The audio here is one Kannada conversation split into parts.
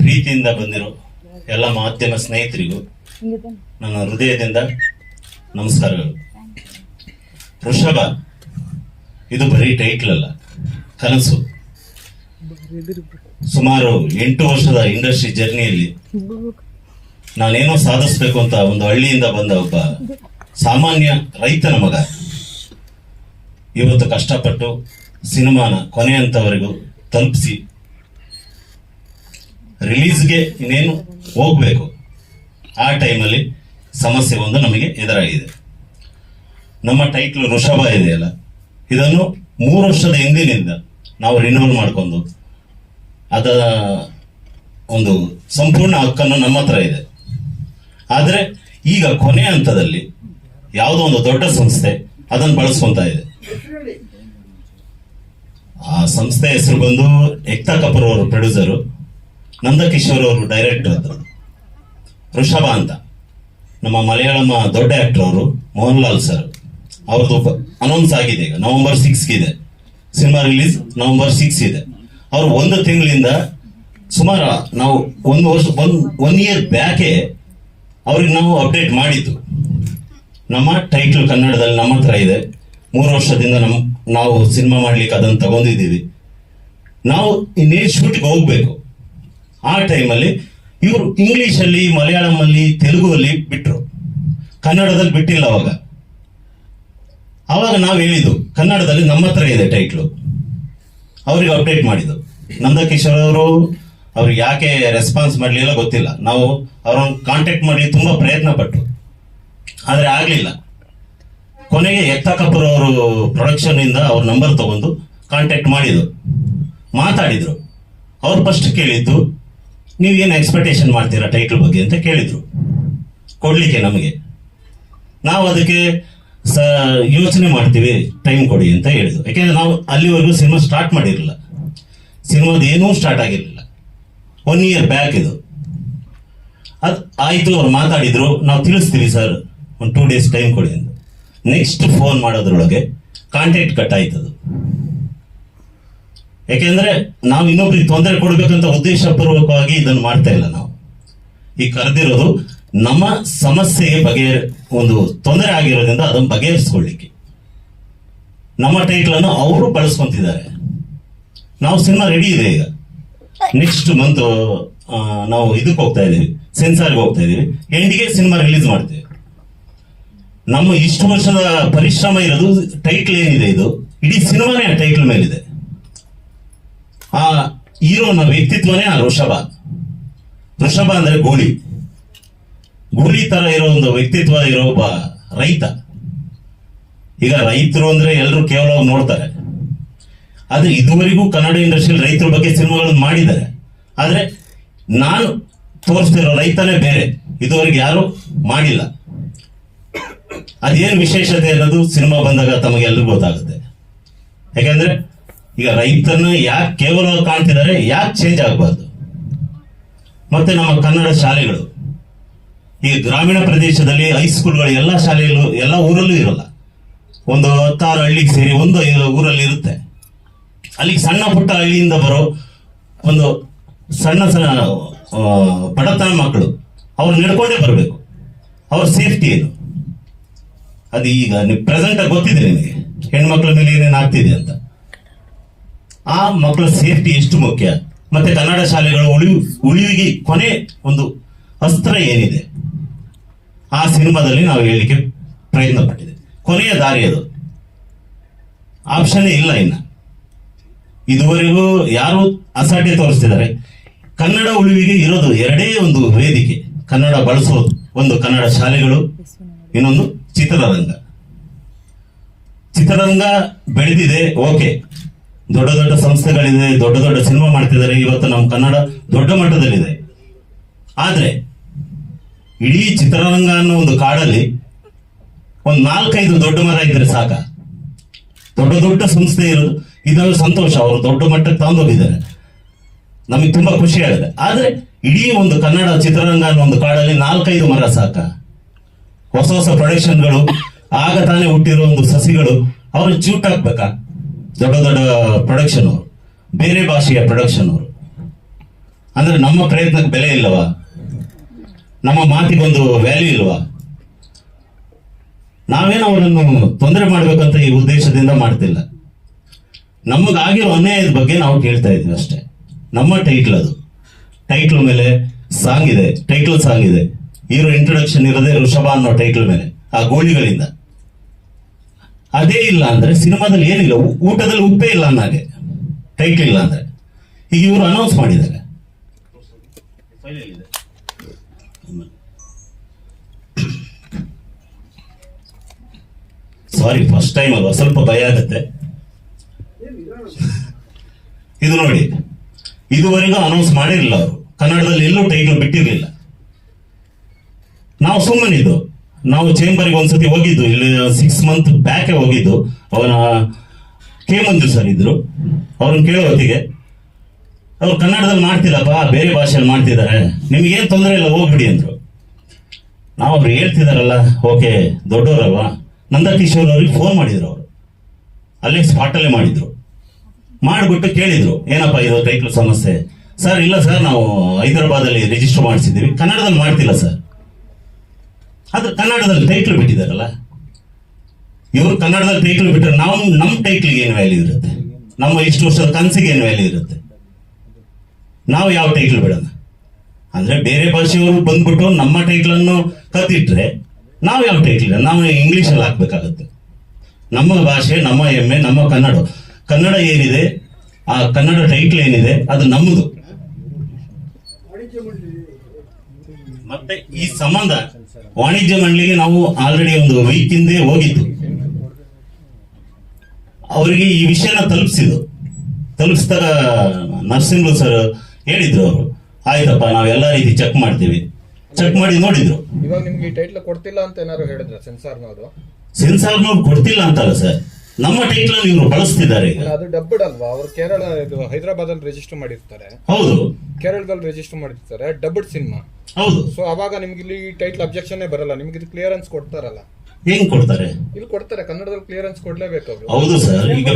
ಪ್ರೀತಿಯಿಂದ ಬಂದಿರೋ ಎಲ್ಲ ಮಾಧ್ಯಮ ಸ್ನೇಹಿತರಿಗೂ ನನ್ನ ಹೃದಯದಿಂದ ನಮಸ್ಕಾರಗಳು. ವೃಷಭ ಇದು ಬರೀ ಟೈಟ್ಲ್ ಅಲ್ಲ, ಕನಸು. ಸುಮಾರು ಎಂಟು ವರ್ಷದ ಇಂಡಸ್ಟ್ರಿ ಜರ್ನಿಯಲ್ಲಿ ನಾನೇನೋ ಸಾಧಿಸ್ಬೇಕು ಅಂತ ಒಂದು ಹಳ್ಳಿಯಿಂದ ಬಂದ ಒಬ್ಬ ಸಾಮಾನ್ಯ ರೈತನ ಮಗ. ಇವತ್ತು ಕಷ್ಟಪಟ್ಟು ಸಿನಿಮಾನ ಕೊನೆಯಂತವರೆಗೂ ತಲುಪಿಸಿ ರಿಲೀಸ್ಗೆ ಇನ್ನೇನು ಹೋಗಬೇಕು? ಆ ಟೈಮಲ್ಲಿ ಸಮಸ್ಯೆ ಒಂದು ನಮಗೆ ಎದುರಾಗಿದೆ. ನಮ್ಮ ಟೈಟ್ಲ್ ವೃಷಭ ಇದೆಯಲ್ಲ? ಇದನ್ನು ಮೂರು ವರ್ಷದ ಹಿಂದಿನಿಂದ ನಾವು ರಿನ್ಯೂವಲ್ ಮಾಡಿಕೊಂಡು ಅದರ ಒಂದು ಸಂಪೂರ್ಣ ಹಕ್ಕನ್ನು ನಮ್ಮ ಹತ್ರ ಇದೆ. ಆದರೆ ಈಗ ಕೊನೆ ಹಂತದಲ್ಲಿ ಯಾವುದೋ ಒಂದು ದೊಡ್ಡ ಸಂಸ್ಥೆ ಅದನ್ನು ಬಳಸ್ಕೊಂತ ಇದೆ. ಆ ಸಂಸ್ಥೆ ಹೆಸರು ಬಂದು ಎಕ್ತಾ ಕಪೂರ್ ಅವರು ಪ್ರೊಡ್ಯೂಸರು ನಂದಕಿಶೋರ್ ಅವರು ಡೈರೆಕ್ಟರ್ ಅದು ಋಷಭ ಅಂತ. ನಮ್ಮ ಮಲಯಾಳಂ ದೊಡ್ಡ ಆಕ್ಟರ್ ಅವರು ಮೋಹನ್ ಲಾಲ್ ಸರ್ ಅವ್ರದ್ದು ಅನೌನ್ಸ್ ಆಗಿದೆ ಈಗ. ನವೆಂಬರ್ ಸಿಕ್ಸ್ ಇದೆ ಸಿನಿಮಾ ರಿಲೀಸ್ ನವೆಂಬರ್ ಸಿಕ್ಸ್ ಇದೆ. ಅವರು ಒಂದು ತಿಂಗಳಿಂದ ಸುಮಾರು ನಾವು ಒಂದು ವರ್ಷ, ಒಂದು ಒನ್ ಇಯರ್ ಬ್ಯಾಕೆ ಅವ್ರಿಗೆ ನಾವು ಅಪ್ಡೇಟ್ ಮಾಡಿದ್ದು. ನಮ್ಮ ಟೈಟಲ್ ಕನ್ನಡದಲ್ಲಿ ನಮ್ಮ ಹತ್ರ ಇದೆ. ಮೂರು ವರ್ಷದಿಂದ ನಮ್ಮ ನಾವು ಸಿನಿಮಾ ಮಾಡ್ಲಿಕ್ಕೆ ಅದನ್ನು ತಗೊಂಡಿದ್ದೀವಿ. ನಾವು ಇನ್ನೇನು ಶೂಟಿಗೆ ಹೋಗ್ಬೇಕು. ಆ ಟೈಮಲ್ಲಿ ಇವರು ಇಂಗ್ಲೀಷಲ್ಲಿ ಮಲಯಾಳಂ ಅಲ್ಲಿ ತೆಲುಗು ಅಲ್ಲಿ ಬಿಟ್ಟರು ಕನ್ನಡದಲ್ಲಿ ಬಿಟ್ಟಿಲ್ಲ ಅವಾಗ. ಅವಾಗ ನಾವು ಹೇಳಿದ್ದು, ಕನ್ನಡದಲ್ಲಿ ನಮ್ಮ ಹತ್ರ ಇದೆ ಟೈಟ್ಲು ಅವ್ರಿಗೆ ಅಪ್ಡೇಟ್ ಮಾಡಿದ್ದು. ನಂದಕಿಶೋರ್ ಅವರು, ಅವ್ರಿಗೆ ಯಾಕೆ ರೆಸ್ಪಾನ್ಸ್ ಮಾಡಲಿಲ್ಲ ಗೊತ್ತಿಲ್ಲ. ನಾವು ಅವ್ರನ್ನ ಕಾಂಟ್ಯಾಕ್ಟ್ ಮಾಡಿ ತುಂಬಾ ಪ್ರಯತ್ನ ಪಟ್ಟರು ಆದರೆ ಆಗಲಿಲ್ಲ. ಕೊನೆಗೆ ಎತ್ತ ಕಪೂರ್ ಅವರು ಪ್ರೊಡಕ್ಷನ್ ಇಂದ ಅವ್ರ ನಂಬರ್ ತಗೊಂಡು ಕಾಂಟ್ಯಾಕ್ಟ್ ಮಾಡಿದ್ರು ಮಾತಾಡಿದ್ರು. ಅವ್ರು ಫಸ್ಟ್ ಕೇಳಿದ್ದು ನೀವೇನು ಎಕ್ಸ್ಪೆಕ್ಟೇಷನ್ ಮಾಡ್ತೀರಾ ಟೈಟಲ್ ಬಗ್ಗೆ ಅಂತ ಕೇಳಿದ್ರು. ಕೊಡ್ಲಿಕ್ಕೆ ನಮಗೆ. ನಾವು ಅದಕ್ಕೆ ಸ, ಯೋಚನೆ ಮಾಡ್ತೀವಿ ಟೈಮ್ ಕೊಡಿ ಅಂತ ಹೇಳಿದ್ರು. ಯಾಕೆಂದರೆ ನಾವು ಅಲ್ಲಿವರೆಗೂ ಸಿನಿಮಾ ಸ್ಟಾರ್ಟ್ ಮಾಡಿರಲಿಲ್ಲ. ಸಿನಿಮಾದ ಏನೂ ಸ್ಟಾರ್ಟ್ ಆಗಿರಲಿಲ್ಲ. ಒನ್ ಇಯರ್ ಬ್ಯಾಕ್ ಇದು. ಅದು ಆಯಿತು, ಅವ್ರು ಮಾತಾಡಿದ್ರು, ನಾವು ತಿಳಿಸ್ತೀವಿ ಸರ್, ಒಂದು ಟೂ ಡೇಸ್ ಟೈಮ್ ಕೊಡಿ ಅಂತ. ನೆಕ್ಸ್ಟ್ ಫೋನ್ ಮಾಡೋದ್ರೊಳಗೆ ಕಾಂಟ್ಯಾಕ್ಟ್ ಕಟ್ ಆಯ್ತದು. ಯಾಕೆಂದ್ರೆ ನಾವು ಇನ್ನೊಬ್ರಿಗೆ ತೊಂದರೆ ಕೊಡ್ಬೇಕಂತ ಉದ್ದೇಶಪೂರ್ವಕವಾಗಿ ಇದನ್ನು ಮಾಡ್ತಾ ಇಲ್ಲ ನಾವು. ಈ ಕರೆದಿರೋದು ನಮ್ಮ ಸಮಸ್ಯೆಗೆ ಬಗೆ ಒಂದು ತೊಂದರೆ ಆಗಿರೋದ್ರಿಂದ ಅದನ್ನು ಬಗೆಹರಿಸ್ಕೊಳ್ಳಿಕ್ಕೆ. ನಮ್ಮ ಟೈಟ್ಲ್ ಅನ್ನು ಅವರು ಬಳಸ್ಕೊಂತಿದ್ದಾರೆ. ನಾವು ಸಿನಿಮಾ ರೆಡಿ ಇದೆ ಈಗ. ನೆಕ್ಸ್ಟ್ ಮಂತ್ ನಾವು ಇದಕ್ಕೆ ಹೋಗ್ತಾ ಇದೀವಿ ಸೆನ್ಸಾರ್ಗೆ ಹೋಗ್ತಾ ಇದೀವಿ ಎಂಡಿಗೆ ಸಿನಿಮಾ ರಿಲೀಸ್ ಮಾಡ್ತೇವೆ. ನಮ್ಮ ಇಷ್ಟು ವರ್ಷದ ಪರಿಶ್ರಮ ಇರೋದು ಟೈಟ್ಲ್ ಏನಿದೆ ಇದು? ಇಡೀ ಸಿನಿಮಾನೇ ಟೈಟ್ಲ್ ಮೇಲಿದೆ. ಆ ಹೀರೋನ ವ್ಯಕ್ತಿತ್ವನೇ ಆ ವೃಷಭ ವೃಷಭ ಅಂದ್ರೆ ಗೋಳಿ ಗೋಳಿ ತರ ಇರೋ ಒಂದು ವ್ಯಕ್ತಿತ್ವ ಇರೋ ಒಬ್ಬ ರೈತ. ಈಗ ರೈತರು ಅಂದ್ರೆ ಎಲ್ಲರೂ ಕೇವಲ ನೋಡ್ತಾರೆ. ಆದ್ರೆ ಇದುವರೆಗೂ ಕನ್ನಡ ಇಂಡಸ್ಟ್ರಿಯಲ್ಲಿ ರೈತರ ಬಗ್ಗೆ ಸಿನಿಮಾಗಳನ್ನು ಮಾಡಿದ್ದಾರೆ. ಆದ್ರೆ ನಾನು ತೋರಿಸ್ತಿರೋ ರೈತನೇ ಬೇರೆ. ಇದುವರೆಗೆ ಯಾರು ಮಾಡಿಲ್ಲ. ಅದೇನು ವಿಶೇಷತೆ ಅನ್ನೋದು ಸಿನಿಮಾ ಬಂದಾಗ ತಮಗೆ ಗೊತ್ತಾಗುತ್ತೆ. ಯಾಕಂದ್ರೆ ಈಗ ರೈತನ ಯಾಕೆ ಕೇವಲ ಕಾಣ್ತಿದ್ದಾರೆ, ಯಾಕೆ ಚೇಂಜ್ ಆಗಬಾರ್ದು? ಮತ್ತೆ ನಮ್ಮ ಕನ್ನಡ ಶಾಲೆಗಳು, ಈ ಗ್ರಾಮೀಣ ಪ್ರದೇಶದಲ್ಲಿ ಹೈಸ್ಕೂಲ್ಗಳು ಎಲ್ಲ ಶಾಲೆಗಳು, ಎಲ್ಲ ಊರಲ್ಲೂ ಇರಲ್ಲ. ಒಂದು ಹತ್ತಾರು ಹಳ್ಳಿಗೆ ಸೇರಿ ಒಂದು ಊರಲ್ಲಿ ಇರುತ್ತೆ. ಅಲ್ಲಿಗೆ ಸಣ್ಣ ಪುಟ್ಟ ಹಳ್ಳಿಯಿಂದ ಬರೋ ಒಂದು ಸಣ್ಣ ಸಣ್ಣ ಬಡತನ ಮಕ್ಕಳು ಅವ್ರು ನಡ್ಕೊಂಡೇ ಬರಬೇಕು. ಅವ್ರ ಸೇಫ್ಟಿ ಏನು? ಅದು ಈಗ ಪ್ರೆಸೆಂಟ್ ಆಗಿ ಗೊತ್ತಿದೆ ನಿಮಗೆ. ಹೆಣ್ಮಕ್ಳ ಮೇಲೆ ಏನೇನು ಆಗ್ತಿದೆ ಅಂತ. ಆ ಮಕ್ಕಳ ಸೇಫ್ಟಿ ಎಷ್ಟು ಮುಖ್ಯ? ಮತ್ತೆ ಕನ್ನಡ ಶಾಲೆಗಳ ಉಳಿವು ಉಳಿವಿಗೆ ಕೊನೆ ಒಂದು ಅಸ್ತ್ರ ಏನಿದೆ? ಆ ಸಿನಿಮಾದಲ್ಲಿ ನಾವು ಹೇಳಲಿಕ್ಕೆ ಪ್ರಯತ್ನ ಪಟ್ಟಿದೆ ಕೊನೆಯ ದಾರಿ ಅದು. ಆಪ್ಷನ್ ಇಲ್ಲ ಇನ್ನ. ಇದುವರೆಗೂ ಯಾರು ಅಸಾಢ್ಯ ತೋರಿಸ್ತಿದ್ದಾರೆ? ಕನ್ನಡ ಉಳಿವಿಗೆ ಇರೋದು ಎರಡೇ ಒಂದು ವೇದಿಕೆ. ಕನ್ನಡ ಬಳಸೋದು ಒಂದು ಕನ್ನಡ ಶಾಲೆಗಳು, ಇನ್ನೊಂದು ಚಿತ್ರರಂಗ. ಚಿತ್ರರಂಗ ಬೆಳೆದಿದೆ, ಓಕೆ. ದೊಡ್ಡ ದೊಡ್ಡ ಸಂಸ್ಥೆಗಳಿದೆ, ದೊಡ್ಡ ದೊಡ್ಡ ಸಿನಿಮಾ ಮಾಡ್ತಿದ್ದಾರೆ. ಇವತ್ತು ನಮ್ಮ ಕನ್ನಡ ದೊಡ್ಡ ಮಟ್ಟದಲ್ಲಿದೆ. ಆದ್ರೆ, ಇಡೀ ಚಿತ್ರರಂಗ ಅನ್ನೋ ಒಂದು ಕಾಡಲ್ಲಿ ಒಂದು ನಾಲ್ಕೈದು ದೊಡ್ಡ ಮರ ಇದ್ರೆ ಸಾಕ. ದೊಡ್ಡ ದೊಡ್ಡ ಸಂಸ್ಥೆ ಇರೋದು. ಇದೊಂದು ಸಂತೋಷ. ಅವರು ದೊಡ್ಡ ಮಟ್ಟಕ್ಕೆ ತಂದೋಗಿದ್ದಾರೆ. ನಮಗೆ ತುಂಬಾ ಖುಷಿ ಆಗುತ್ತೆ ಆದ್ರೆ, ಇಡೀ ಒಂದು ಕನ್ನಡ ಚಿತ್ರರಂಗ ಅನ್ನೋ ಒಂದು ಕಾಡಲ್ಲಿ ನಾಲ್ಕೈದು ಮರ ಸಾಕ. ಹೊಸ ಹೊಸ ಪ್ರೊಡಕ್ಷನ್ಗಳು, ಆಗ ತಾನೇ ಹುಟ್ಟಿರೋ ಒಂದು ಸಸಿಗಳು ಅವರು ಚೂಟ್ ಹಾಕ್ಬೇಕಾ ದೊಡ್ಡ ದೊಡ್ಡ ಪ್ರೊಡಕ್ಷನ್ ಅವರು. ಬೇರೆ ಭಾಷೆಯ ಪ್ರೊಡಕ್ಷನ್ ಅವರು. ಅಂದ್ರೆ ನಮ್ಮ ಪ್ರಯತ್ನಕ್ಕೆ ಬೆಲೆ ಇಲ್ಲವಾ? ನಮ್ಮ ಮಾತಿಗೊಂದು ವ್ಯಾಲ್ಯೂ ಇಲ್ವಾ? ನಾವೇನು ಅವರನ್ನು ತೊಂದರೆ ಮಾಡಬೇಕಂತ ಈ ಉದ್ದೇಶದಿಂದ ಮಾಡ್ತಿಲ್ಲ. ನಮಗಾಗಿರೋ ಅನ್ಯಾಯದ ಬಗ್ಗೆ ನಾವು ಕೇಳ್ತಾ ಇದ್ವಿ ಅಷ್ಟೇ. ನಮ್ಮ ಟೈಟ್ಲ್ ಅದು. ಟೈಟ್ಲ್ ಮೇಲೆ ಸಾಂಗ್ ಇದೆ. ಟೈಟ್ಲ್ ಸಾಂಗ್ ಇದೆ. ಹೀರೋ ಇಂಟ್ರೊಡಕ್ಷನ್ ಇರೋದೇ ಋಷಭ ಅನ್ನೋ ಟೈಟ್ಲ್ ಮೇಲೆ, ಆ ಗೋಳಿಗಳಿಂದ. ಅದೇ ಇಲ್ಲ ಅಂದ್ರೆ ಸಿನಿಮಾದಲ್ಲಿ ಏನಿಲ್ಲ ಊಟದಲ್ಲಿ ಉಪ್ಪೇ ಇಲ್ಲ ಅನ್ನೋಗೆ ಟೈಟ್ಲ್ ಇಲ್ಲ ಅಂದ್ರೆ ಈಗ ಇವರು ಅನೌನ್ಸ್ ಮಾಡಿದ್ದಾರೆ. ಸಾರಿ ಫಸ್ಟ್ ಟೈಮ್ ಅಲ್ವಾ? ಸ್ವಲ್ಪ ಭಯ ಆಗುತ್ತೆ. ಇದು ನೋಡಿ, ಇದುವರೆಗೂ ಅನೌನ್ಸ್ ಮಾಡಿರಲಿಲ್ಲ ಅವರು. ಕನ್ನಡದಲ್ಲಿ ಎಲ್ಲೂ ಟೈಟ್ಲ್ ಬಿಟ್ಟಿರಲಿಲ್ಲ. ನಾವು ಸುಮ್ಮನಿದ್ದು. ನಾವು ಚೇಂಬರ್ಗೆ ಒಂದ್ಸತಿ ಹೋಗಿದ್ದು, ಇಲ್ಲಿ ಸಿಕ್ಸ್ ಮಂತ್ ಬ್ಯಾಕೆ ಹೋಗಿದ್ದು. ಅವನ ಕೆ ಮಂಜು ಸರ್ ಇದ್ರು. ಅವ್ರನ್ನ ಕೇಳೋ ಹೊತ್ತಿಗೆ, ಅವ್ರು ಕನ್ನಡದಲ್ಲಿ ಮಾಡ್ತಿಲ್ಲಪ್ಪ ಬೇರೆ ಭಾಷೆಯಲ್ಲಿ ಮಾಡ್ತಿದ್ದಾರೆ. ನಿಮ್ಗೇನು ತೊಂದರೆ ಇಲ್ಲ, ಹೋಗ್ಬಿಡಿ ಅಂದ್ರು. ನಾವು ಅವ್ರು ಹೇಳ್ತಿದಾರಲ್ಲ, ಓಕೆ ದೊಡ್ಡವರಲ್ವಾ ನಂದಕಿಶೋರ್ ಅವ್ರಿಗೆ ಫೋನ್ ಮಾಡಿದ್ರು ಅವರು. ಅಲ್ಲೇ ಸ್ಪಾಟಲ್ಲೇ ಮಾಡಿದ್ರು. ಮಾಡಿಬಿಟ್ಟು ಕೇಳಿದ್ರು, ಏನಪ್ಪ, ಇದು ಟೈಟ್ಲ್ ಸಮಸ್ಯೆ? ಸರ್, ಇಲ್ಲ ಸರ್, ನಾವು ಹೈದರಾಬಾದಲ್ಲಿ ರಿಜಿಸ್ಟರ್ ಮಾಡಿಸಿದ್ದೀವಿ. ಕನ್ನಡದಲ್ಲಿ ಮಾಡ್ತಿಲ್ಲ ಸರ್. ಅದು ಕನ್ನಡದಲ್ಲಿ ಟೈಟ್ಲ್ ಬಿಟ್ಟಿದಾರಲ್ಲ ಇವರು ಕನ್ನಡದಲ್ಲಿ ಟೈಟ್ಲ್ ಬಿಟ್ಟರೆ ನಾವು ನಮ್ಮ ಟೈಟ್ಲ್ಗೆ ಏನು ವ್ಯಾಲ್ಯೂ ಇರುತ್ತೆ? ನಮ್ಮ ಇಷ್ಟು ವರ್ಷದ ಕನಸಿಗೆ ಏನು ವ್ಯಾಲ್ಯೂ ಇರುತ್ತೆ? ನಾವು ಯಾವ ಟೈಟ್ಲ್ ಬಿಡೋಣ? ಅಂದ್ರೆ ಬೇರೆ ಭಾಷೆಯವರು ಬಂದ್ಬಿಟ್ಟು ನಮ್ಮ ಟೈಟ್ಲ್ ಅನ್ನು ಕತ್ತಿಟ್ರೆ ನಾವು ಯಾವ ಟೈಟ್ಲ್ ನಾವು ಇಂಗ್ಲಿಷಲ್ಲಿ ಹಾಕ್ಬೇಕಾಗತ್ತೆ. ನಮ್ಮ ಭಾಷೆ, ನಮ್ಮ ಹೆಮ್ಮೆ, ನಮ್ಮ ಕನ್ನಡ. ಕನ್ನಡ ಏನಿದೆ? ಆ ಕನ್ನಡ ಟೈಟ್ಲ್ ಏನಿದೆ? ಅದು ನಮ್ಮದು. ಮತ್ತೆ ಈ ಸಂಬಂಧ ವಾಣಿಜ್ಯ ಮಂಡಳಿಗೆ ನಾವು ಆಲ್ರೆಡಿ ಒಂದು ವೀಕ್ ಹಿಂದೆ ಹೋಗಿದ್ದು. ಅವರಿಗೆ ಈ ವಿಷಯನ ತಲುಪಿಸಿದ್ದು. ತಲುಪಿಸಿದಾಗ ನರಸಿಂಹ ಸರ್ ಹೇಳಿದ್ರು ಅವರು ಆಯ್ತಪ್ಪ ನಾವು ಎಲ್ಲ ರೀತಿ ಚೆಕ್ ಮಾಡ್ತೀವಿ. ಚೆಕ್ ಮಾಡಿ ನೋಡಿದ್ರು. ಇವಾಗ ನಿಮ್ಗೆ ಈ ಟೈಟ್ಲ್ ಕೊಡ್ತಿಲ್ಲ ಅಂತ ಏನಾದ್ರು ಹೇಳಿದ್ರ ಸೆನ್ಸಾರ್ನವರು ಸೆನ್ಸಾರ್ನವ್ರು ಕೊಡ್ತಿಲ್ಲ ಅಂತಲ್ಲ ಸರ್ ನಮ್ಮ ಟೈಟ್ಲ್ ಇವರು ಬಳಸ್ತಿದ್ದಾರೆ ಈಗ. ಅದು ಡಬ್ಬಡ್ ಅಲ್ವಾ ಅವ್ರು ಕೇರಳ ಇದು ಹೈದರಾಬಾದ್ ಅಲ್ಲಿ ರಿಜಿಸ್ಟರ್ ಮಾಡಿರ್ತಾರೆ. ಹೌದು. ಕೇರಳದಲ್ಲಿ ರಿಜಿಸ್ಟರ್ ಮಾಡಿರ್ತಾರೆ ಡಬ್ಬಡ್ ಸಿನಿಮಾ. ಹೌದು. ಸೊ ಅವಾಗ ನಿಮ್ಗೆ ಇಲ್ಲಿ ಟೈಟ್ಲ್ ಅಬ್ಜೆಕ್ಷನ್ ಬರಲ್ಲ. ನಿಮ್ಗೆ ಇದು ಕ್ಲಿಯರೆನ್ಸ್ ಕೊಡ್ತಾರಲ್ಲ. ಹೆಂಗ್ ಕೊಡ್ತಾರೆ? ಇಲ್ಲಿ ಕೊಡ್ತಾರೆ. ಕನ್ನಡದಲ್ಲಿ ಕ್ಲಿಯರೆನ್ಸ್ ಕೊಡ್ಲೇಬೇಕು ಅವರು. ಹೌದು ಸರ್ ಈಗ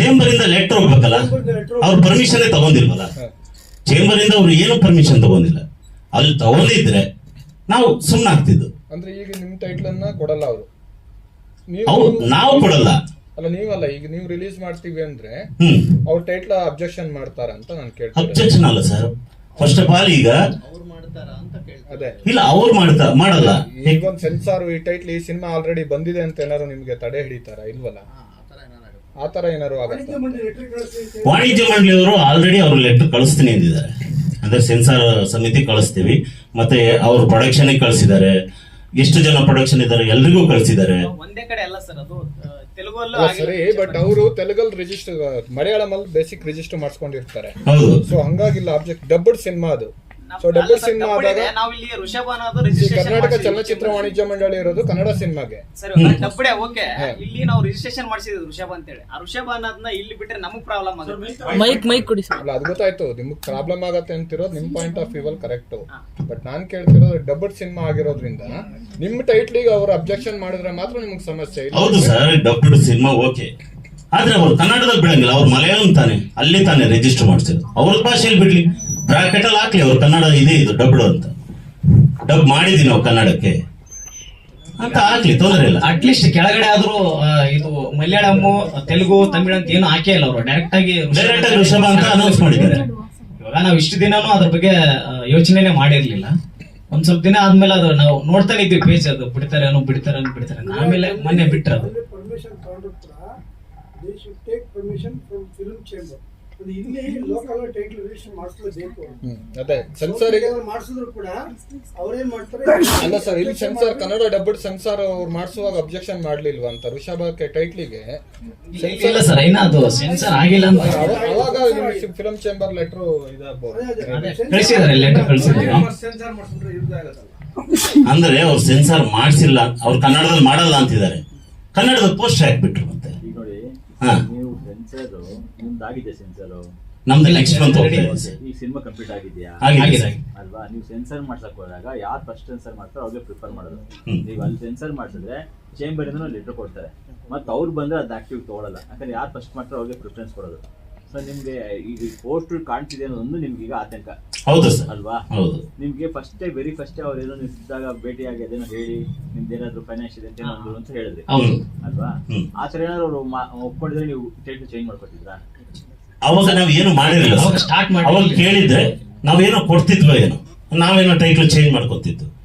ಚೇಂಬರ್ ಇಂದ ಲೆಟರ್ ಹೋಗ್ಬೇಕಲ್ಲ ಅವ್ರ ಪರ್ಮಿಷನ್ ತಗೊಂಡಿಲ್ವಲ್ಲ? ಚೇಂಬರ್ ಇಂದ ಅವ್ರು ಏನು ಪರ್ಮಿಷನ್ ತಗೊಂಡಿಲ್ಲ? ಅಲ್ಲಿ ತಗೊಂಡಿದ್ರೆ ನಾವು ಸುಮ್ಮನೆ ಆಗ್ತಿದ್ದು. ಅಂದ್ರೆ ಈಗ ನಿಮ್ ಟೈಟ್ಲ್ ಅನ್ನ ಕೊಡಲ್ಲ ಅವರು. ನೀವು ಅವ್ರು ನಾವು ಕೊಡಲ್ಲ. ಅಲ್ಲ ನೀವಲ್ಲ ಈಗ ನೀವು ರಿಲೀಸ್ ಮಾಡ್ತೀವಿ ಅಂದ್ರೆ ಅವ್ರ ಟೈಟ್ಲ್ ಅಬ್ಜೆಕ್ಷನ್ ಮಾಡ್ತಾರ ಅಂತ ನಾನು ಕೇಳ್ತೀನಿ. ಅಬ್ಜೆಕ್ಷನ್ ಅಲ್ಲ ಸರ್ ಫಸ್ಟ್ ಆಫ್ ಆಲ್ ಈಗ ಅದೇ. ಇಲ್ಲ ಅವ್ರು ಮಾಡ್ತಾ ಮಾಡಲ್ಲ. ಈಗ ಒಂದು ಸೆನ್ಸಾರ್ ಈ ಟೈಟ್ಲ್ ಈ ಸಿನಿಮಾ ಆಲ್ರೆಡಿ ಬಂದಿದೆ ಅಂತ ಏನಾರು ನಿಮ್ಗೆ ತಡೆ ಹಿಡಿತಾರ ಇಲ್ವಲ್ಲ? ಆ ತರ ಏನಾರು ವಾಣಿಜ್ಯ ವಾಣಿಜ್ಯ ಮಂಡಳಿಯವರು ಆಲ್ರೆಡಿ ಅವ್ರ ಲೆಟರ್ ಕಳಿಸ್ತೀನಿ ಅಂದಿದ್ದಾರೆ. ಅಂದ್ರೆ ಸೆನ್ಸಾರ್ ಸಮಿತಿ ಕಳಿಸ್ತೀವಿ. ಮತ್ತೆ ಅವ್ರ ಪ್ರೊಡಕ್ಷನ್ ಕಳಿಸಿದ್ದಾರೆ. ಎಷ್ಟು ಜನ ಪ್ರೊಡಕ್ಷನ್ ಇದ್ದಾರೆ ಎಲ್ರಿಗೂ ಕಳಿಸಿದ್ದಾರೆ. ಒಂದೇ ಕಡೆ ಅಲ್ಲ ಸರ್ ಅದು ತೆಲುಗಲ್ಲೂ ಸರಿ ಬಟ್ ಅವರು ತೆಲುಗಲ್ ರಿಜಿಸ್ಟರ್ ಮಲಯಾಳಂ ಅಲ್ಲಿ ಬೇಸಿಕ್ ರಿಜಿಸ್ಟರ್ ಮಾಡಿಸ್ಕೊಂಡಿರ್ತಾರೆ. ಹೌದು. ಸೊ ಹಂಗಾಗಿಲ್ಲ ಆಬ್ಜೆಕ್ಟ್ ಡಬ್ಬಡ್ ಸಿನಿಮಾ ಅದು. ಸೊ ಡಬಲ್ ಸಿನಿಮಾ ಆದಾಗ ಇದೆ. ನಾವು ಇಲ್ಲಿ ಋಷಭ ಅನ್ನೋದು ಕರ್ನಾಟಕ ಚಲನಚಿತ್ರ ವಾಣಿಜ್ಯ ಮಂಡಳಿ ಇರೋದು ಕನ್ನಡ ಸಿನಿಮಾಗೆ. ಸರಿ ಡಬ್ಬಡೆ ಓಕೆ ಇಲ್ಲಿ ನಾವು ರಿಜಿಸ್ಟ್ರೇಷನ್ ಮಾಡಿಸಿದ್ವಿ ಋಷಭ ಅಂತೇಳಿ. ಆ ಋಷಭ ಅನ್ನೋದನ್ನ ಇಲ್ಲಿ ಬಿಟ್ರೆ ನಮಗ್ ಪ್ರಾಬ್ಲಮ್ ಆಗುತ್ತೆ. ಮೈಕ್ ಮೈಕ್ ಕೊಡಿ ಸರ್. ಅಲ್ಲ ಅದು ಗೊತ್ತಾಯ್ತು. ನಿಮ್ಗೆ ಪ್ರಾಬ್ಲಮ್ ಆಗತ್ತೆ ಅಂತಿರೋದು ನಿಮ್ ಪಾಯಿಂಟ್ ಆಫ್ ವ್ಯೂ ಅಲ್ಲಿ ಕರೆಕ್ಟ್ ಬಟ್ ನಾನ್ ಕೇಳ್ತಿರೋದು ಡಬಲ್ ಸಿನಿಮಾ ಆಗಿರೋದ್ರಿಂದ ನಿಮ್ ಟೈಟ್ಲಿಗೆ ಅವ್ರು ಅಬ್ಜೆಕ್ಷನ್ ಮಾಡಿದ್ರೆ ಮಾತ್ರ ನಿಮ್ಗೆ ಸಮಸ್ಯೆ ಇಲ್ಲ. ಹೌದು ಸರ್ ಡಬಲ್ ಸಿನಿಮಾ ಓಕೆ ಆದ್ರೆ ಅವರು ಕನ್ನಡದಲ್ಲಿ ಬಿಡಂಗಿಲ್ಲ ಅವ್ರು ಮಲಯಾಳಂ ತಾನೆ. ಅಲ್ಲಿ ತಾನೆ ರಿಜಿಸ್ಟರ್ ಮಾಡ್ಸಿದ್ರು ಅವ್ರ ಭಾಷೆಯಲ್ಲಿ ಬಿಡ್ಲಿ. ಬ್ರಾಕೆಟ್ ಅಲ್ಲಿ ಹಾಕ್ಲಿ ಅವ್ರು ಕನ್ನಡ ಇದೆ ಇದು ಡಬ್ಡು ಅಂತ. ಡಬ್ ಮಾಡಿದೀವಿ ನಾವು ಕನ್ನಡಕ್ಕೆ. ಅಂತ ಹಾಕ್ಲಿ ತೊಂದರೆ ಇಲ್ಲ. ಅಟ್ಲೀಸ್ಟ್ ಕೆಳಗಡೆ ಆದ್ರೂ ಇದು ಮಲಯಾಳಂ ತೆಲುಗು ತಮಿಳು ಅಂತ ಏನು ಹಾಕೇ ಇಲ್ಲ ಅವರು. ಡೈರೆಕ್ಟ್ ಆಗಿ ಡೈರೆಕ್ಟ್ ಆಗಿ ಋಷಭ ಅಂತ ಅನೌನ್ಸ್ ಮಾಡಿದ್ದಾರೆ. ಇವಾಗ ನಾವು ಇಷ್ಟು ದಿನಾನು ಅದ್ರ ಬಗ್ಗೆ ಯೋಚನೆನೆ ಮಾಡಿರ್ಲಿಲ್ಲ. ಒಂದ್ ಸ್ವಲ್ಪ ದಿನ ಆದ್ಮೇಲೆ ಅದು ನಾವು ನೋಡ್ತಾನೆ ಇದ್ವಿ ಪೇಜ್ ಅದು. ಬಿಡ್ತಾರೇನೋ ಅನ್ನೋ ಬಿಡ್ತಾರೆ ಅಂತ. ಆಮೇಲೆ ಮೊನ್ನೆ ಬಿಟ್ರೆ ಅದು. ಇಲ್ಲಿ ಲೋಕಲ್ ಟೈಟ್ಲ್ ರಿಜಿಸ್ಟರ್ ಮಾಡಿಸ್ಲೇಬೇಕು ಅದೇ ಸೆನ್ಸಾರಿಗೆ ಮಾಡಿಸಿದ್ರು ಕೂಡ ಅವ್ರೇನ್ ಮಾಡ್ತಾರೆ? ಅಲ್ಲ ಸರ್ ಇಲ್ಲಿ ಸೆನ್ಸಾರ್ ಕನ್ನಡ ಡಬ್ಬಡ್ ಸೆನ್ಸಾರ್ ಅವ್ರು ಮಾಡಿಸುವಾಗ ಅಬ್ಜೆಕ್ಷನ್ ಮಾಡ್ಲಿಲ್ವಾ ಅಂತ ಋಷಭಕ್ಕೆ ಟೈಟ್ಲಿಗೆ ಇಲ್ಲ ಸರ್ ಸೆನ್ಸರ್ ಆಗಿಲ್ಲ ಅಂತ. ಅವಾಗ ಫಿಲಮ್ ಚೇಂಬರ್ ಲೆಟರ್ ಇದಾಗಬಹುದು ಅದೇ ಕಳಿಸಿದಾರೆ ಲೆಟರ್ ಕಳಿಸಿದ್ರು ಸೆನ್ಸಾರ್ ಮಾಡಿಸಿದ್ರೆ ಯೂಸ್ ಆಗತ್ತಲ್ಲ ಅಂದ್ರೆ ಅವ್ರು ಸೆನ್ಸಾರ್ ಮಾಡಿಸಿಲ್ಲ ಅವ್ರು ಕನ್ನಡದಲ್ಲಿ ಮಾಡಲ್ಲ ಅಂತಿದ್ದಾರೆ. ಕನ್ನಡದ ಪೋಸ್ಟ್ ಹಾಕ್ಬಿಟ್ರು. ನೀವು ಸೆನ್ಸರ್ ನಿಮ್ದು ಆಗಿದೆ ಸೆನ್ಸರ್. ನಮ್ದು ನೆಕ್ಸ್ಟ್ ಮಂತ್. ಈಗ ಸಿನಿಮಾ ಕಂಪ್ಲೀಟ್ ಆಗಿದೆಯಾ? ಆಗಿದೆ ಆಗಿದೆ, ಅಲ್ವಾ? ನೀವು ಸೆನ್ಸರ್ ಮಾಡ್ಸಕ್ ಹೋದಾಗ ಯಾರು ಫಸ್ಟ್ ಸೆನ್ಸರ್ ಮಾಡ್ತಾರೋ ಅವ್ರಿಗೆ ಪ್ರಿಫರ್ ಮಾಡೋದು. ನೀವು ಅಲ್ಲಿ ಸೆನ್ಸರ್ ಮಾಡಿಸಿದ್ರೆ ಚೇಂಬರ್ ಇಂದ ಲೆಟರ್ ಕೊಡ್ತಾರೆ. ಮತ್ತೆ ಅವ್ರು ಬಂದ್ರೆ ಅದು ಆಕ್ಟಿವ್ ತಗೊಳ್ಳಲ್ಲ ಯಾಕಂದ್ರೆ ಯಾರು ಫಸ್ಟ್ ಮಾಡ್ತಾರೋ ಅವ್ರಿಗೆ ಪ್ರಿಫರೆನ್ಸ್ ಕೊಡೋದು. ಸೊ ನಿಮ್ಗೆ ಈಗ ಪೋಸ್ಟ್ ಕಾಣ್ತಿದೆ ಅನ್ನೋದೊಂದು ನಿಮ್ಗೆ ಈಗ ಆತಂಕ. ಹೌದು ಸರ್. ಅಲ್ವಾ? ಹೌದು. ನಿಮ್ಗೆ ಫಸ್ಟ್ ವೆರಿ ಫಸ್ಟ್ ಅವ್ರು ಏನೋ ನೀವು ಭೇಟಿ ಭೇಟಿಯಾಗಿ ಅದೇನೋ ಹೇಳಿ ನಿಮ್ದೇನಾದ್ರು ಫೈನಾನ್ಸ್ ಇದೆ ಅಂತ ಏನೋ ಅಂತ ಹೇಳಿದ್ರಿ. ಹೌದು. ಅಲ್ವಾ. ಆ ಥರ ಏನಾದ್ರು ಅವ್ರು ಒಪ್ಕೊಂಡಿದ್ರೆ ನೀವು ಟ್ರೀಟ್ಮೆಂಟ್ ಚೇಂಜ್ ಮಾಡ್ಕೊಟ್ಟಿದ್ರಾ ಅವಾಗ ನಾವು ಏನು ಮಾಡಿರಲಿಲ್ಲ ಅವಾಗ start ಮಾಡಿ- ಅವಾಗ ಕೇಳಿದ್ರೆ ನಾವೇನೋ ಕೊಡ್ತಿದ್ವೋ ಏನೋ ನಾವೇನೋ ಟೈಟ್ಲ್ ಚೇಂಜ್ ಮಾಡ್ಕೊತಿದ್ದು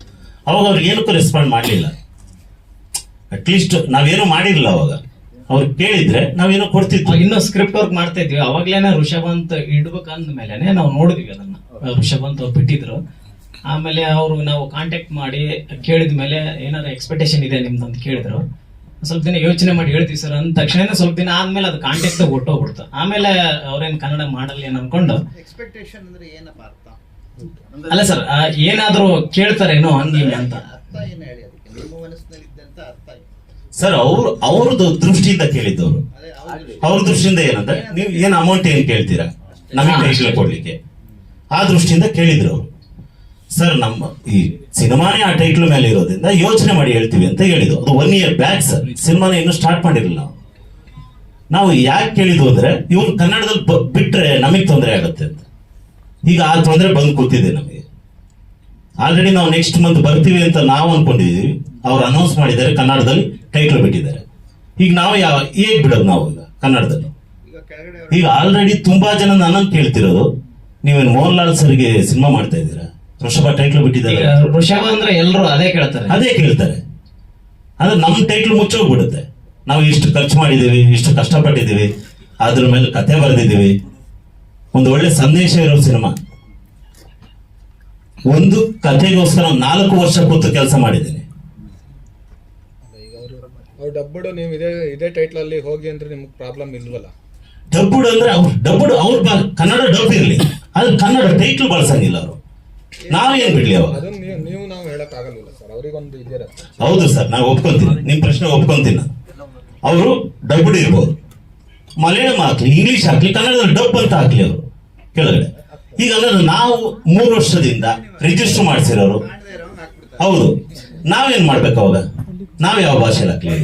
ಅವಾಗ ಅವ್ರು ಏನಕ್ಕೂ ರೆಸ್ಪಾಂಡ್ ಮಾಡಲಿಲ್ಲ. ಅಟ್ಲೀಸ್ಟ್ ನಾವೇನೋ ಮಾಡಿರಲಿಲ್ಲ ಅವಾಗ. ಅವ್ರು ಕೇಳಿದ್ರೆ ನಾವೇನೋ ಕೊಡ್ತಿದ್ವಿ. ಇನ್ನೂ ಸ್ಕ್ರಿಪ್ಟ್ ವರ್ಕ್ ಮಾಡ್ತಾ ಇದ್ವಿ. ಅವಾಗ್ಲೇನೆ ಋಷಭಂತ್ ಅಂತ ಇಡ್ಬೇಕಂದ ಮೇಲೆನೆ ನಾವು ನೋಡಿದ್ವಿ ಅದನ್ನ. ಋಷಭಂತ್ ಅಂತ ಅವ್ರು ಬಿಟ್ಟಿದ್ರು. ಆಮೇಲೆ ಅವರು ನಾವು ಕಾಂಟ್ಯಾಕ್ಟ್ ಮಾಡಿ ಕೇಳಿದ ಮೇಲೆ ಏನಾದ್ರು ಎಕ್ಸ್ಪೆಕ್ಟೇಷನ್ ಇದೆ ನಿಮ್ದು ಅಂತ ಕೇಳಿದ್ರು. ಸ್ವಲ್ಪ ದಿನ ಯೋಚನೆ ಮಾಡಿ ಹೇಳ್ತೀವಿ ಸರ್. ಅಂದ ತಕ್ಷಣ ಸ್ವಲ್ಪ ದಿನ ಆದ್ಮೇಲೆ ಅದು ಕಾಂಟ್ಯಾಕ್ಟ್ ಒಟ್ಟೋಗ್ಬಿಡ್ತು. ಆಮೇಲೆ ಅವ್ರೇನ್ ಕನ್ನಡ ಮಾಡಲಿ ಏನ್ ಅನ್ಕೊಂಡು ಎಕ್ಸ್ಪೆಕ್ಟೇಷನ್ ಅಂದ್ರೆ ಏನಪ್ಪ ಅರ್ಥ? ಅಲ್ಲ ಸರ್ ಏನಾದ್ರೂ ಕೇಳ್ತಾರೇನೋ ಏನೋ ಹಿಂಗೆ ಅಂತ. ಅರ್ಥ ಏನು ಹೇಳಿ ಅದಕ್ಕೆ. ನಿಮ್ಮ ಮನಸ್ಸಿನಲ್ಲಿ ಇದ್ದಂತ ಅರ್ಥ ಏನು? ಸರ್ ಅವ್ರು ಅವ್ರದ್ದು ದೃಷ್ಟಿಯಿಂದ ಕೇಳಿದ್ದವ್ರು. ಅವ್ರು ಅವ್ರ ದೃಷ್ಟಿಯಿಂದ ಏನಂದ್ರೆ ನೀವು ಏನ್ ಅಮೌಂಟ್ ಏನ್ ಕೇಳ್ತೀರಾ? ನಮಗೆ ಕೊಡ್ಲಿಕ್ಕೆ ಆ ದೃಷ್ಟಿಯಿಂದ ಕೇಳಿದ್ರು ಅವರು. ಸರ್ ನಮ್ಮ ಈ ಸಿನಿಮಾನೇ ಆ ಟೈಟ್ಲ್ ಮೇಲೆ ಇರೋದ್ರಿಂದ ಯೋಚನೆ ಮಾಡಿ ಹೇಳ್ತೀವಿ ಅಂತ ಹೇಳಿದ್ರು ಅದು ಒನ್ ಇಯರ್ ಬ್ಯಾಕ್ ಸರ್ ಸಿನಿಮಾನ ಇನ್ನೂ ಸ್ಟಾರ್ಟ್ ಮಾಡಿರಲಿಲ್ಲ ನಾವು. ನಾವು ಯಾಕೆ ಕೇಳಿದ್ವು ಅಂದ್ರೆ ಇವ್ರು ಕನ್ನಡದಲ್ಲಿ ಬಿಟ್ರೆ ನಮಗೆ ತೊಂದರೆ ಆಗುತ್ತೆ ಅಂತ. ಈಗ ಆ ತೊಂದರೆ ಬಂದು ಕೂತಿದೆ ನಮಗೆ. ಆಲ್ರೆಡಿ ನಾವು ನೆಕ್ಸ್ಟ್ ಮಂತ್ ಬರ್ತೀವಿ ಅಂತ ನಾವು ಅನ್ಕೊಂಡಿದೀವಿ. ಅವ್ರು ಅನೌನ್ಸ್ ಮಾಡಿದ್ದಾರೆ, ಕನ್ನಡದಲ್ಲಿ ಟೈಟ್ಲ್ ಬಿಟ್ಟಿದ್ದಾರೆ. ಈಗ ನಾವು ಯಾವ ಹೇಗ್ ಬಿಡೋದು ನಾವು ಈಗ ಕನ್ನಡದಲ್ಲಿ? ಈಗ ಆಲ್ರೆಡಿ ತುಂಬಾ ಜನ ನನ್ನ ಕೇಳ್ತಿರೋದು, ನೀವೇನು ಮೋಹನ್ಲಾಲ್ ಸರ್ಗೆ ಸಿನಿಮಾ ಮಾಡ್ತಾ ಇದ್ದೀರಾ? ಋಷಭ ಟೈಟ್ಲ್ ಬಿಟ್ಟಿದ್ದಾರೆ. ವೃಷಭ ಋಷಭ ಅಂದ್ರೆ ಎಲ್ಲರೂ ಅದೇ ಕೇಳ್ತಾರೆ. ಅದೇ ಕೇಳ್ತಾರೆ. ಅಂದ್ರೆ ನಮ್ಮ ಟೈಟ್ಲ್ ಮುಚ್ಚೋಗ್ಬಿಡುತ್ತೆ. ನಾವು ಇಷ್ಟು ಖರ್ಚು ಮಾಡಿದ್ದೀವಿ ಇಷ್ಟು ಕಷ್ಟಪಟ್ಟಿದ್ದೀವಿ ಅದ್ರ ಮೇಲೆ ಕತೆ ಬರೆದಿದ್ದೀವಿ. ಒಂದು ಒಳ್ಳೆ ಸಂದೇಶ ಇರೋ ಸಿನಿಮಾ. ಒಂದು ಕಥೆಗೋಸ್ಕರ ನಾಲ್ಕು ವರ್ಷ ಕೂತು ಕೆಲಸ ಮಾಡಿದ್ದೀನಿ. ಈಗ ಅವರು ಅವ್ರು ಡಬ್ಬಡು ನೀವು ಇದೇ ಇದೇ ಟೈಟ್ಲ್ ಅಲ್ಲಿ ಹೋಗಿ ಅಂದ್ರೆ ನಿಮ್ಗೆ ಪ್ರಾಬ್ಲಮ್ ಇಲ್ವಲ್ಲ? ಡಬ್ಬುಡು ಅಂದ್ರೆ ಅವ್ರು ಡಬ್ಬುಡು ಅವ್ರ ಬ- ಕನ್ನಡ ಡಬ್ ಇರಲಿ. ಆದ್ರೆ ಕನ್ನಡ ಟೈಟ್ಲ್ ಬಳಸಂಗಿಲ್ಲ ಅವರು. ನಾವೇನ್ ಬಿಡ್ಲಿ ಅವಾಗ? ನೀವು ನೀವು ಹೇಳಕ್ ಆಗಲ್ಲ ಸರ್. ಅವ್ರಿಗೊಂದು ಹೌದು ಸರ್ ನಾವು ಒಪ್ಕೊಂತೀನಿ ನಿಮ್ ಪ್ರಶ್ನೆ ಒಪ್ಕೊಂತೀನಿ? ಅವರು ಡಬ್ಡ್ ಇರ್ಬೋದು. ಮಲಯಾಳಂ ಹಾಕ್ಲಿ ಇಂಗ್ಲಿಷ್ ಹಾಕ್ಲಿ ಕನ್ನಡದಲ್ಲಿ ಡಬ್ ಅಂತ ಹಾಕ್ಲಿ ಅವರು ಕೆಳಗಡೆ. ಈಗ ಅಂದ್ರೆ ನಾವು ಮೂರು ವರ್ಷದಿಂದ ರಿಜಿಸ್ಟರ್ ಮಾಡಿಸಿರೋರು. ಹೌದು. ನಾವೇನ್ ಮಾಡ್ಬೇಕು ಅವಾಗ? ನಾವ್ ಯಾವ ಭಾಷೆಲಿ ಹಾಕ್ಲಿ?